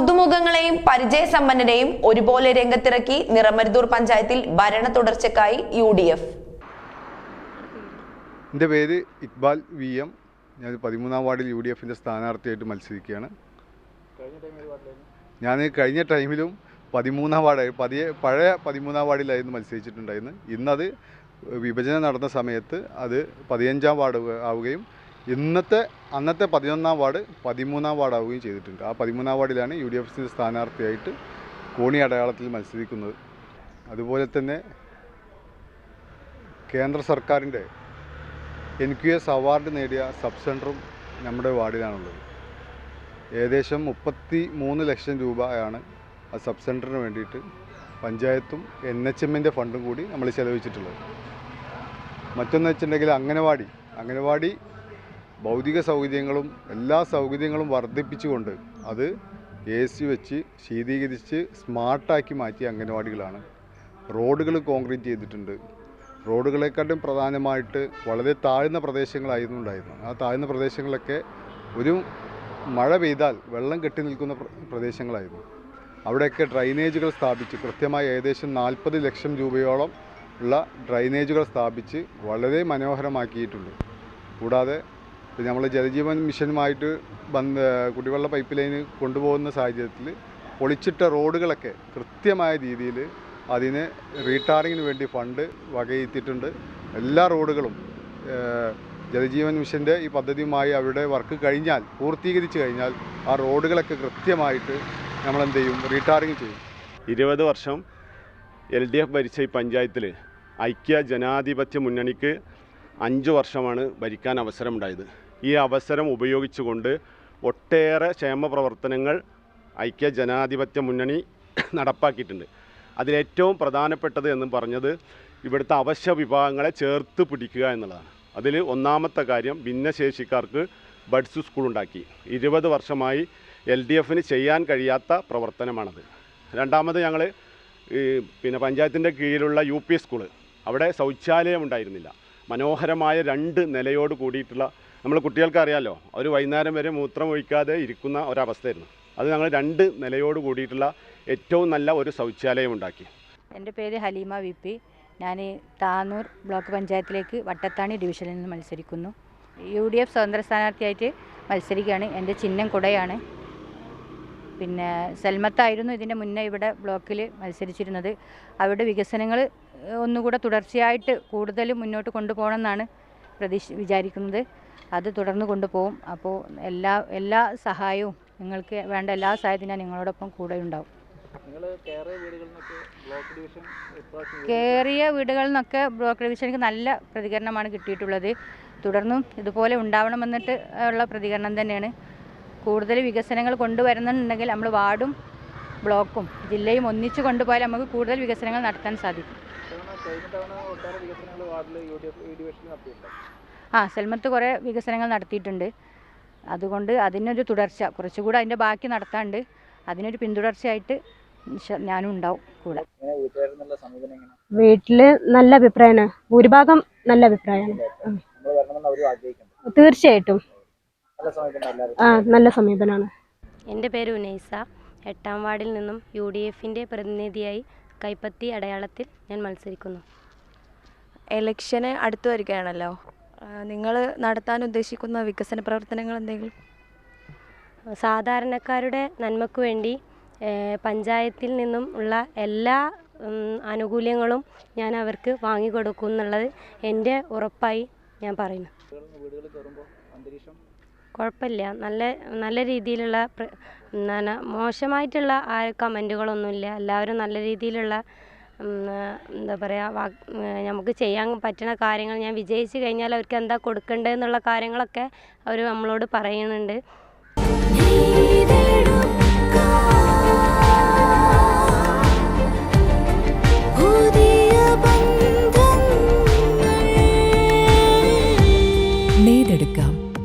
പുതുമുഖങ്ങളെയും പരിചയസമ്പന്നരെയും ഒരുപോലെ രംഗത്തിറക്കി നിറമരുതൂർ പഞ്ചായത്തിൽ ഭരണ തുടർച്ചക്കായി യു ഡി എഫ് എന്റെ പേര് ഇക്ബാൽ വി എം. ഞാൻ പതിമൂന്നാം വാർഡിൽ യു ഡി എഫിന്റെ സ്ഥാനാർത്ഥിയായിട്ട് മത്സരിക്കുകയാണ്. ഞാൻ കഴിഞ്ഞ ടൈമിലും പതിമൂന്നാം വാർഡ് പതിയെ പഴയ പതിമൂന്നാം വാർഡിലായിരുന്നു മത്സരിച്ചിട്ടുണ്ടായിരുന്നു ഇന്നത് വിഭജനം നടന്ന സമയത്ത് അത് പതിനഞ്ചാം വാർഡ് ആവുകയും ഇന്നത്തെ അന്നത്തെ പതിനൊന്നാം വാർഡ് പതിമൂന്നാം വാർഡാവുകയും ചെയ്തിട്ടുണ്ട്. ആ പതിമൂന്നാം വാർഡിലാണ് യു ഡി എഫിന്റെ സ്ഥാനാർത്ഥിയായിട്ട് കോണി അടയാളത്തിൽ മത്സരിക്കുന്നത്. അതുപോലെ തന്നെ കേന്ദ്ര സർക്കാരിന്റെ എൻ ക്യു എസ് അവാർഡ് നേടിയ സബ് സെന്ററും നമ്മുടെ വാർഡിലാണുള്ളത്. ഏകദേശം മുപ്പത്തി മൂന്ന് ലക്ഷം രൂപയാണ് ആ സബ് സെന്ററിന് വേണ്ടിയിട്ട് പഞ്ചായത്തും എൻ എച്ച് എമ്മിന്റെ ഫണ്ടും കൂടി നമ്മൾ ചെലവഴിച്ചിട്ടുള്ളത്. മറ്റൊന്ന് വെച്ചിട്ടുണ്ടെങ്കിൽ അംഗനവാടി. അംഗനവാടി ഭൗതിക സൗകര്യങ്ങളും എല്ലാ സൗകര്യങ്ങളും വർദ്ധിപ്പിച്ചുകൊണ്ട് അത് എ സി വെച്ച് ശീതീകരിച്ച് സ്മാർട്ടാക്കി മാറ്റിയ അംഗനവാടികളാണ് റോഡുകൾ കോൺക്രീറ്റ് ചെയ്തിട്ടുണ്ട്. റോഡുകളെക്കാട്ടും പ്രധാനമായിട്ട് വളരെ താഴ്ന്ന പ്രദേശങ്ങളായിരുന്നു ഉണ്ടായിരുന്നത്. ആ താഴ്ന്ന പ്രദേശങ്ങളൊക്കെ ഒരു മഴ പെയ്താൽ വെള്ളം കെട്ടി നിൽക്കുന്ന പ്രദേശങ്ങളായിരുന്നു. അവിടെയൊക്കെ ഡ്രൈനേജുകൾ സ്ഥാപിച്ച് കൃത്യമായി ഏകദേശം നാൽപ്പത് ലക്ഷം രൂപയോളം ഉള്ള ഡ്രൈനേജുകൾ സ്ഥാപിച്ച് വളരെ മനോഹരമാക്കിയിട്ടുണ്ട്. കൂടാതെ നമ്മൾ ജലജീവൻ മിഷനുമായിട്ട് ബന്ധ കുടിവെള്ള പൈപ്പ് ലൈന് കൊണ്ടുപോകുന്ന സാഹചര്യത്തിൽ പൊളിച്ചിട്ട റോഡുകളൊക്കെ കൃത്യമായ രീതിയിൽ അതിന് റീടാറിങ്ങിന് വേണ്ടി ഫണ്ട് വകയിരുത്തിയിട്ടുണ്ട്. എല്ലാ റോഡുകളും ജലജീവൻ മിഷന്റെ ഈ പദ്ധതിയുമായി അവിടെ വർക്ക് കഴിഞ്ഞാൽ പൂർത്തീകരിച്ച് കഴിഞ്ഞാൽ ആ റോഡുകളൊക്കെ കൃത്യമായിട്ട് നമ്മളെന്ത് ചെയ്യും? റീടാറിങ് ചെയ്യും. ഇരുപത് വർഷം എൽ ഡി എഫ് ഭരിച്ച ഈ പഞ്ചായത്തിൽ ഐക്യ ജനാധിപത്യ മുന്നണിക്ക് അഞ്ച് വർഷമാണ് ഭരിക്കാൻ അവസരമുണ്ടായത്. ഈ അവസരം ഉപയോഗിച്ചുകൊണ്ട് ഒട്ടേറെ ക്ഷേമ പ്രവർത്തനങ്ങൾ ഐക്യ ജനാധിപത്യ മുന്നണി നടപ്പാക്കിയിട്ടുണ്ട്. അതിലേറ്റവും പ്രധാനപ്പെട്ടത് എന്ന് പറഞ്ഞത് ഇവിടുത്തെ അവശ്യ വിഭാഗങ്ങളെ ചേർത്ത് പിടിക്കുക എന്നുള്ളതാണ്. അതിൽ ഒന്നാമത്തെ കാര്യം ഭിന്നശേഷിക്കാർക്ക് ബഡ്സ് സ്കൂൾ ഉണ്ടാക്കി. ഇരുപത് വർഷമായി എൽ ഡി എഫിന് ചെയ്യാൻ കഴിയാത്ത പ്രവർത്തനമാണത്. രണ്ടാമത് ഞങ്ങൾ പിന്നെ പഞ്ചായത്തിന്റെ കീഴിലുള്ള യു പി സ്കൂൾ. അവിടെ ശൗചാലയം ഉണ്ടായിരുന്നില്ല. മനോഹരമായ രണ്ട് നിലയോട് കൂടിയിട്ടുള്ള നമ്മൾ കുട്ടികൾക്ക് അറിയാമല്ലോ അവർ വൈകുന്നേരം വരെ മൂത്രം ഒഴിക്കാതെ ഇരിക്കുന്ന ഒരവസ്ഥയായിരുന്നു. അത് ഞങ്ങൾ രണ്ട് നിലയോട് കൂടിയിട്ടുള്ള ഏറ്റവും നല്ല ഒരു ശൗചാലയം ഉണ്ടാക്കി. എന്റെ പേര് ഹലീമ വി പി. ഞാൻ താനൂർ ബ്ലോക്ക് പഞ്ചായത്തിലേക്ക് വട്ടത്താണി ഡിവിഷനിൽ നിന്ന് മത്സരിക്കുന്നു. യു ഡി എഫ് സ്വതന്ത്ര സ്ഥാനാർത്ഥിയായിട്ട് മത്സരിക്കുകയാണ്. എന്റെ ചിഹ്നം കുടയാണ്. പിന്നെ സെൽമത്തായിരുന്നു ഇതിന്റെ മുന്നേ ഇവിടെ ബ്ലോക്കിൽ മത്സരിച്ചിരുന്നത്. അവരുടെ വികസനങ്ങൾ ഒന്നുകൂടെ തുടർച്ചയായിട്ട് കൂടുതൽ മുന്നോട്ട് കൊണ്ടുപോകണമെന്നാണ് പ്രതീക്ഷ വിചാരിക്കുന്നത്. അത് തുടർന്ന് കൊണ്ടുപോകും. അപ്പോൾ എല്ലാ എല്ലാ സഹായവും നിങ്ങൾക്ക് വേണ്ട എല്ലാ സഹായത്തിനും ഞാൻ നിങ്ങളോടൊപ്പം കൂടെ ഉണ്ടാവും. കയറിയ വീടുകളിൽ നിന്നൊക്കെ ബ്ലോക്ക് ഡിവിഷൻ ഇപ്രാവശ്യം കയറിയ വീടുകളിൽ നിന്നൊക്കെ ബ്ലോക്ക് ഡിവിഷനിക്ക് നല്ല പ്രതികരണമാണ് കിട്ടിയിട്ടുള്ളത്. തുടർന്നും ഇതുപോലെ ഉണ്ടാവണമെന്നിട്ട് ഉള്ള പ്രതികരണം തന്നെയാണ്. കൂടുതൽ വികസനങ്ങൾ കൊണ്ടുവരുന്നുണ്ടെങ്കിൽ നമ്മൾ വാർഡും ബ്ലോക്കും ജില്ലയും ഒന്നിച്ചു കൊണ്ടുപോയാൽ നമുക്ക് കൂടുതൽ വികസനങ്ങൾ നടത്താൻ സാധിക്കും. ആ സെൽമത്ത് കുറേ വികസനങ്ങൾ നടത്തിയിട്ടുണ്ട്. അതുകൊണ്ട് അതിനൊരു തുടർച്ച കുറച്ചുകൂടെ അതിന്റെ ബാക്കി നടത്താണ്ട് അതിനൊരു പിന്തുടർച്ചയായിട്ട് ഞാനും ഉണ്ടാവും കൂടെ. വീട്ടിൽ നല്ല അഭിപ്രായമാണ് ഭൂരിഭാഗം നല്ല അഭിപ്രായമാണ് തീർച്ചയായിട്ടും. ആ നല്ല സമീപനമാണ് എന്റെ പേര് ഉനൈസ. എട്ടാം വാർഡിൽ നിന്നും യു ഡി എഫിന്റെ പ്രതിനിധിയായി കൈപ്പത്തി അടയാളത്തിൽ ഞാൻ മത്സരിക്കുന്നു. എലക്ഷന് അടുത്തു വരികയാണല്ലോ. നിങ്ങൾ നടത്താൻ ഉദ്ദേശിക്കുന്ന വികസന പ്രവർത്തനങ്ങൾ എന്തെങ്കിലും? സാധാരണക്കാരുടെ നന്മയ്ക്ക് വേണ്ടി പഞ്ചായത്തിൽ നിന്നും ഉള്ള എല്ലാ ആനുകൂല്യങ്ങളും ഞാൻ അവർക്ക് വാങ്ങിക്കൊടുക്കും എന്നുള്ളത് എന്റെ ഉറപ്പായി ഞാൻ പറയുന്നു. കുഴപ്പമില്ല. നല്ല നല്ല രീതിയിലുള്ള എന്താണ് മോശമായിട്ടുള്ള ആ കമന്റുകളൊന്നുമില്ല. എല്ലാവരും നല്ല രീതിയിലുള്ള എന്താ പറയുക നമുക്ക് ചെയ്യാൻ പറ്റുന്ന കാര്യങ്ങൾ ഞാൻ വിജയിച്ച് കഴിഞ്ഞാൽ അവർക്ക് എന്താ കൊടുക്കേണ്ടതെന്നുള്ള കാര്യങ്ങളൊക്കെ അവർ നമ്മളോട് പറയുന്നുണ്ട്.